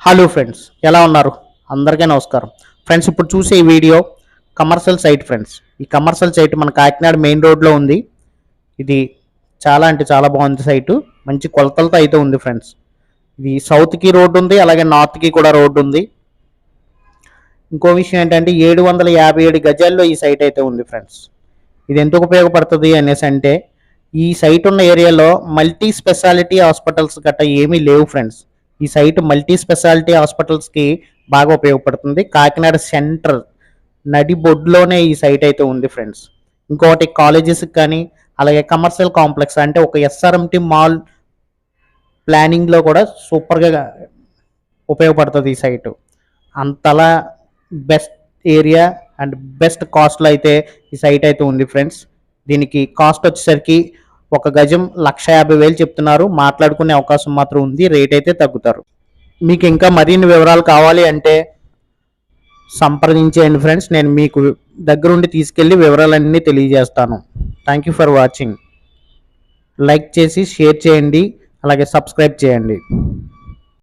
Hello friends ఎలా ఉన్నారు? అందరికీ నమస్కారం. ఫ్రెండ్స్ ఇప్పుడు చూసే ఈ వీడియో కమర్షియల్ సైట్ ఫ్రెండ్స్ ఈ కమర్షియల్ సైట్ మన కాకినాడ మెయిన్ రోడ్లో ఉంది. ఇది చాలా అంటే చాలా బాగుంది సైటు మంచి కొలతలతో అయితే ఉంది ఫ్రెండ్స్ ఇది సౌత్కి రోడ్డు ఉంది అలాగే నార్త్కి కూడా రోడ్డు ఉంది. ఇంకో విషయం ఏంటంటే ఏడు వందల యాభై ఏడు గజాల్లో ఈ సైట్ అయితే ఉంది ఫ్రెండ్స్ ఇది ఎందుకు ఉపయోగపడుతుంది అనేసి అంటే ఈ సైట్ ఉన్న ఏరియాలో మల్టీ స్పెషాలిటీ హాస్పిటల్స్ గట్రా ఏమీ లేవు ఫ్రెండ్స్ ఈ సైట్ మల్టీ స్పెషాలిటీ హాస్పిటల్స్కి బాగా ఉపయోగపడుతుంది. కాకినాడ సెంటర్ నడి బొడ్లోనే ఈ సైట్ అయితే ఉంది ఫ్రెండ్స్. ఇంకొకటి కాలేజెస్కి కానీ అలాగే కమర్షియల్ కాంప్లెక్స్ అంటే ఒక ఎస్ఆర్ఎంటి మాల్ ప్లానింగ్లో కూడా సూపర్గా ఉపయోగపడుతుంది ఈ సైటు. అంతలా బెస్ట్ ఏరియా అండ్ బెస్ట్ కాస్ట్లో అయితే ఈ సైట్ అయితే ఉంది ఫ్రెండ్స్. దీనికి కాస్ట్ వచ్చేసరికి ఒక గజం లక్ష యాభై వేలు చెప్తున్నారు. మాట్లాడుకునే అవకాశం మాత్రం ఉంది. రేట్ అయితే తగ్గుతారు. మీకు ఇంకా మరిన్ని వివరాలు కావాలి అంటే సంప్రదించేయండి ఫ్రెండ్స్. నేను మీకు దగ్గరుండి తీసుకెళ్ళి వివరాలన్నీ తెలియజేస్తాను. Thank you for watching like చేసి షేర్ చేయండి. అలాగే సబ్స్క్రైబ్ చేయండి.